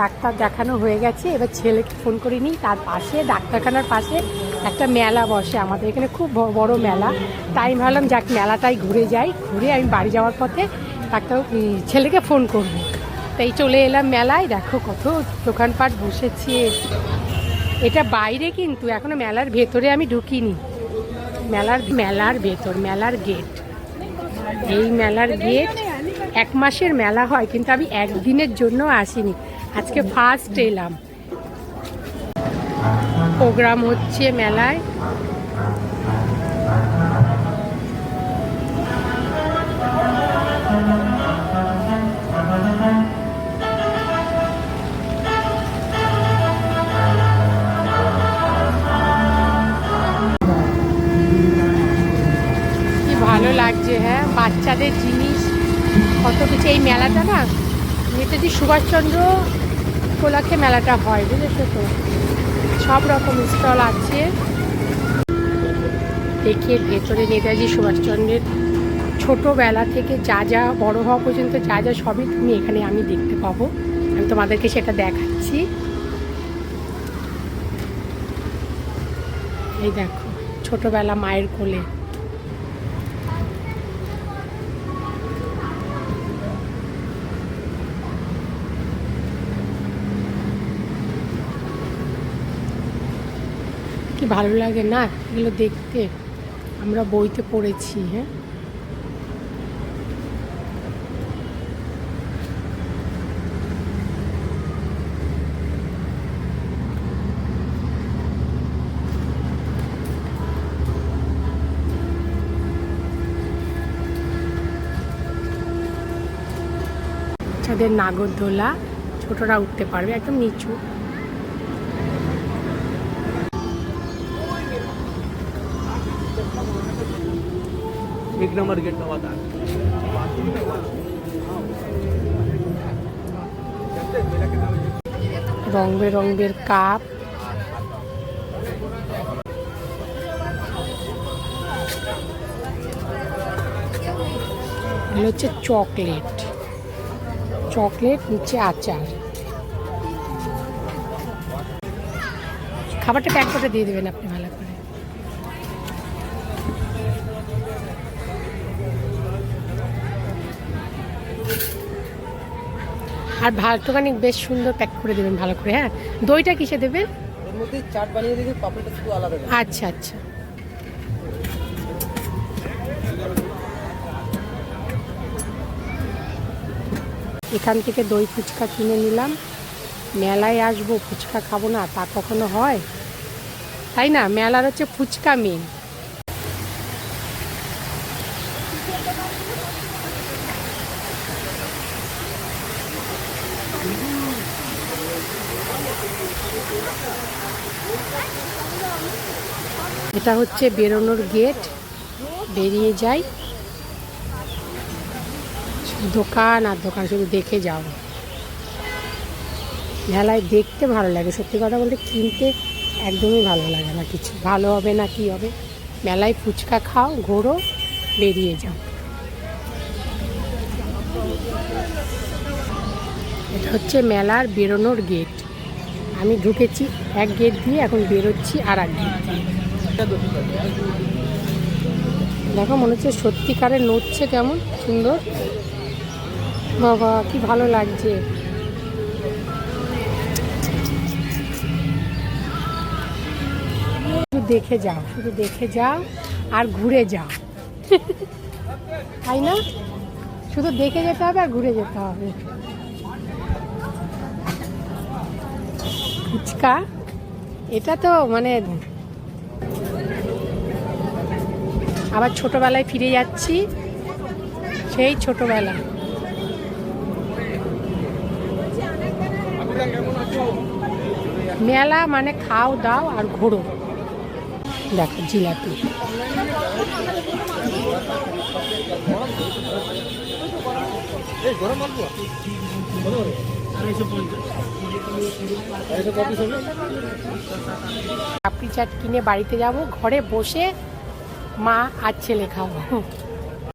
Doctor দেখানো হয়ে গেছে, এবার ছেলেকে ফোন করে নিই, তার পাশে, ডাক্তারখানার পাশে একটা মেলা বসে আমাদের এখানে, খুব বড় মেলা। তাই ভাবলাম, যাক, মেলাটাই ঘুরে যাই। ঘুরে আমি বাড়ি যাওয়ার পথে ডাক্তার ছেলেকে ফোন করব। তাই চলে এলাম মেলায়। দেখো কত দোকানপাট বসেছে। এটা বাইরে কিন্তু, এখনও মেলার ভেতরে আমি ঢুকিনি। মেলার মেলার ভেতর, মেলার গেট এই মেলার গেট এক মাসের মেলা হয়, কিন্তু আমি একদিনের জন্য আসিনি। আজকে ফার্স্ট এলাম। প্রোগ্রাম হচ্ছে মেলায়। কি ভালো লাগছে হ্যাঁ? বাচ্চাদের জিনিস কত কিছু এই মেলাটা না, নেতাজি সুভাষচন্দ্র উপলক্ষে মেলাটা হয়, বুঝেছ তো? সব রকম স্টল আছে। দেখে ভেতরে নেতাজি সুভাষচন্দ্রের ছোটোবেলা থেকে যা যা বড় হওয়া পর্যন্ত যা যা সবই তুমি এখানে আমি দেখতে পাবো। আমি তোমাদেরকে সেটা দেখাচ্ছি। এই দেখো, ছোটোবেলা মায়ের কোলে। ভালো লাগে? না, এগুলো দেখতে। আমরা বইতে পড়েছি হ্যাঁ। বাচ্চাদের নাগরদোলা, ছোটরা উঠতে পারবে, একদম নিচু। एक नंबर गेट का वादा রং বেরঙের কাপ এগুলো হচ্ছে চকলেট চকলেট নিচে আচার খাবারটা প্যাক করে দিয়ে দেবেন আপনি ভালো করে আর ভাতটাখানি বেশ সুন্দর প্যাক করে দেবেন ভালো করে হ্যাঁ? দইটা কিসে দেবেন চাট বানিয়ে দিবি পাপড়িটা শুধু আলাদা আচ্ছা আচ্ছা। এখান থেকে দই ফুচকা কিনে নিলাম। মেলায় আসব ফুচকা খাব না তা কখনো হয়? তাই না? মেলার হচ্ছে ফুচকা মেন এটা হচ্ছে বেরোনোর গেট। বেরিয়ে যাই। দোকান আর দোকান, শুধু দেখে যাও। মেলায় দেখতে ভালো লাগে। সত্যি কথা বলতে কিনতে একদমই ভালো লাগে না কিছু। ভালো হবে না কি হবে? মেলায় ফুচকা খাও, ঘোরো, বেরিয়ে যাও। এটা হচ্ছে মেলার বেরোনোর গেট। আমি ঢুকেছি, এক গেট দিয়ে এখন বেরোচ্ছি আর এক গেট দিয়ে। দেখো, মনে হচ্ছে সত্যিকারের নড়ছে কেমন? সুন্দর? বাবা, কি ভালো লাগছে। শুধু দেখে যাও, শুধু দেখে যাও আর ঘুরে যাও। তাই না? শুধু দেখে যেতে হবে আর ঘুরে যেতে হবে। ফুচকা। এটা তো মানে আবার ছোটবেলায় ফিরে যাচ্ছি, সেই ছোটবেলা। মেলা মানে খাও দাও আর ঘোরো। দেখো, জিলাপি। গরম পাপড়ি চাট কিনে বাড়িতে যাব ঘরে বসে মা আর ছেলে খাব।